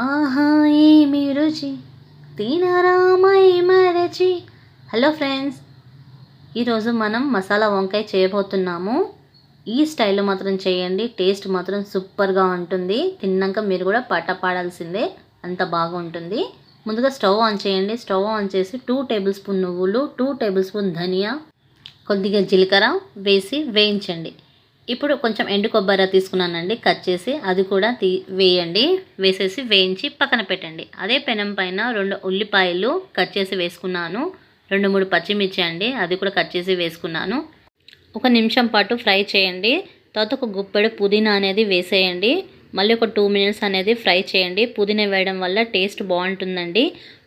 ఆహా ఏమి రుచి? తినరామై మరచి? హలో ఫ్రెండ్స్ ఈరోజు మనం మసాలా వంకాయ చేయబోతున్నాము. ఈ స్టైల్లో మాత్రం చేయండి టేస్ట్ మాత్రం సూపర్గా ఉంటుంది. తిన్నాక మీరు కూడా పాట పాడాల్సిందే అంత బాగుంటుంది. ముందుగా స్టవ్ ఆన్ చేయండి. స్టవ్ ఆన్ చేసి టూ టేబుల్ స్పూన్ నువ్వులు టూ టేబుల్ స్పూన్ ధనియా కొద్దిగా జీలకర్ర వేసి వేయించండి. ఇప్పుడు కొంచెం ఎండు కొబ్బరి తీసుకున్నానండి కట్ చేసి అది కూడా తీ వేయండి. వేసేసి వేయించి పక్కన పెట్టండి. అదే పెనం పైన రెండు ఉల్లిపాయలు కట్ చేసి వేసుకున్నాను. రెండు మూడు పచ్చిమిర్చి అండి అది కూడా కట్ చేసి వేసుకున్నాను. ఒక నిమిషం పాటు ఫ్రై చేయండి. తర్వాత ఒక గుప్పెడు పుదీనా అనేది వేసేయండి. మళ్ళీ ఒక టూ మినిట్స్ అనేది ఫ్రై చేయండి. పుదీనా వేయడం వల్ల టేస్ట్ బాగుంటుందండి.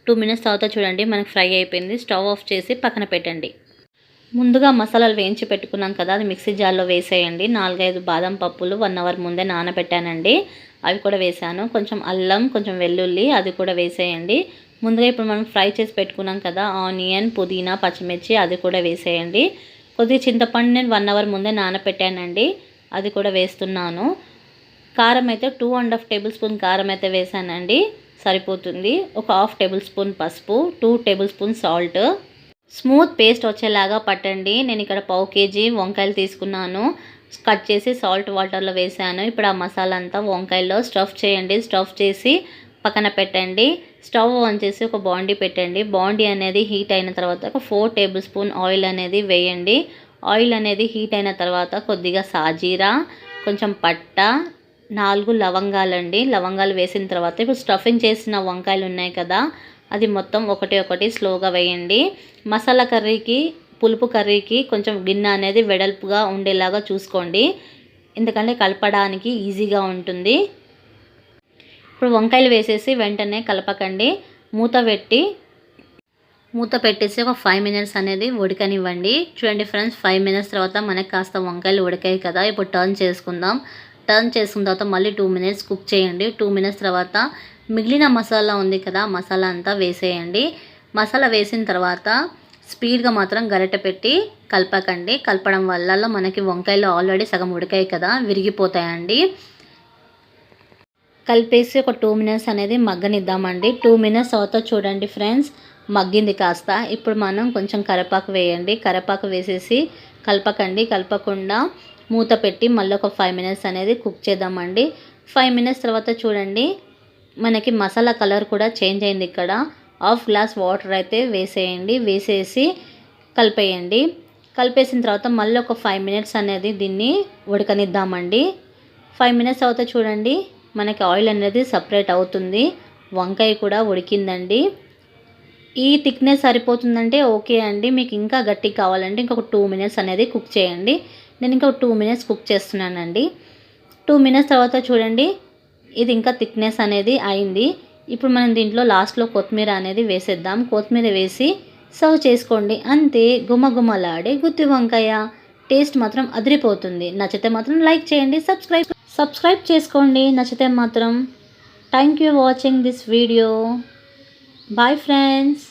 టూ మినిట్స్ తర్వాత చూడండి మనకు ఫ్రై అయిపోయింది. స్టవ్ ఆఫ్ చేసి పక్కన పెట్టండి. ముందుగా మసాలాలు వేయించి పెట్టుకున్నాం కదా అది మిక్సీ జార్లో వేసేయండి. నాలుగైదు బాదం పప్పులు వన్ అవర్ ముందే నానబెట్టానండి. అవి కూడా వేసాను. కొంచెం అల్లం కొంచెం వెల్లుల్లి అది కూడా వేసేయండి. ముందుగా ఇప్పుడు మనం ఫ్రై చేసి పెట్టుకున్నాం కదా ఆనియన్ పుదీనా పచ్చిమిర్చి అది కూడా వేసేయండి. కొద్దిగా చింతపండు నేను వన్ అవర్ ముందే నానబెట్టానండి. అది కూడా వేస్తున్నాను. కారం అయితే two and half table spoon కారం అయితే వేసానండి. సరిపోతుంది. ఒక హాఫ్ టేబుల్ స్పూన్ పసుపు two tablespoon salt. Smooth paste వచ్చేలాగా పట్టండి. నేను ఇక్కడ పావు కేజీ వంకాయలు తీసుకున్నాను. కట్ చేసి సాల్ట్ వాటర్లో వేసాను ఇప్పుడు ఆ మసాలా అంతా వంకాయల్లో స్టఫ్ చేయండి. స్టఫ్ చేసి పక్కన పెట్టండి. స్టవ్ ఆన్ చేసి ఒక బాండీ పెట్టండి. బాండీ అనేది హీట్ అయిన తర్వాత ఒక ఫోర్ టేబుల్ స్పూన్ ఆయిల్ అనేది వేయండి. ఆయిల్ అనేది హీట్ అయిన తర్వాత కొద్దిగా సాజీరా కొంచెం పట్ట నాలుగు లవంగాలండి. లవంగాలు వేసిన తర్వాత ఇప్పుడు స్టఫింగ్ చేసిన వంకాయలు ఉన్నాయి కదా అది మొత్తం ఒకటి ఒకటి స్లోగా వేయండి. మసాలా కర్రీకి పులుపు కర్రీకి కొంచెం గిన్నె అనేది వెడల్పుగా ఉండేలాగా చూసుకోండి. ఎందుకంటే కలపడానికి ఈజీగా ఉంటుంది. ఇప్పుడు వంకాయలు వేసేసి వెంటనే కలపకండి. మూత పెట్టి మూత పెట్టేసి ఒక ఫైవ్ మినిట్స్ అనేది ఉడకనివ్వండి. చూడండి ఫ్రెండ్స్ ఫైవ్ మినిట్స్ తర్వాత మనకి కాస్త వంకాయలు ఉడకాయి కదా. ఇప్పుడు టర్న్ చేసుకుందాం. టర్న్ చేసుకున్న తర్వాత మళ్ళీ టూ మినిట్స్ కుక్ చేయండి. టూ మినిట్స్ తర్వాత మిగిలిన మసాలా ఉంది కదా మసాలా అంతా వేసేయండి. మసాలా వేసిన తర్వాత స్పీడ్గా మాత్రం గరిటె పెట్టి కలపకండి. కలపడం వల్ల మనకి వంకాయలు ఆల్రెడీ సగం ఉడికాయి కదా విరిగిపోతాయండి. కలిపేసి ఒక టూ మినిట్స్ అనేది మగ్గనిద్దామండి. టూ మినిట్స్ తర్వాత చూడండి ఫ్రెండ్స్ మగ్గింది కాస్త. ఇప్పుడు మనం కొంచెం కరపాకు వేయండి. కరపాకు వేసేసి కలపకండి. కలపకుండా మూత పెట్టి మళ్ళీ ఒక ఫైవ్ మినిట్స్ అనేది కుక్ చేద్దామండి. ఫైవ్ మినిట్స్ తర్వాత చూడండి మనకి మసాలా కలర్ కూడా చేంజ్ అయింది ఇక్కడ. హాఫ్ గ్లాస్ వాటర్ అయితే వేసేయండి. వేసేసి కలిపేయండి. కలిపేసిన తర్వాత మళ్ళీ ఒక ఫైవ్ మినిట్స్ అనేది దీన్ని ఉడకనిద్దామండి. ఫైవ్ మినిట్స్ అవుతా చూడండి మనకి ఆయిల్ అనేది సపరేట్ అవుతుంది. వంకాయ కూడా ఉడికిందండి. ఈ థిక్నెస్ సరిపోతుందంటే ఓకే అండి. మీకు ఇంకా గట్టి కావాలంటే ఇంకొక టూ మినిట్స్ అనేది కుక్ చేయండి. నేను ఇంకా టూ మినిట్స్ కుక్ చేస్తున్నానండి. టూ మినిట్స్ తర్వాత చూడండి ఇది ఇంకా థిక్నెస్ అనేది అయింది. ఇప్పుడు మనం దీంట్లో లాస్ట్లో కొత్తిమీర అనేది వేసేద్దాం. కొత్తిమీర వేసి సర్వ్ చేసుకోండి. అంతే గుమగుమలాడే గుత్తి వంకాయ. టేస్ట్ మాత్రం అదిరిపోతుంది. నచ్చితే మాత్రం లైక్ చేయండి. సబ్స్క్రైబ్ సబ్స్క్రైబ్ చేసుకోండి. నచ్చితే మాత్రం. Thank you watching this video bye friends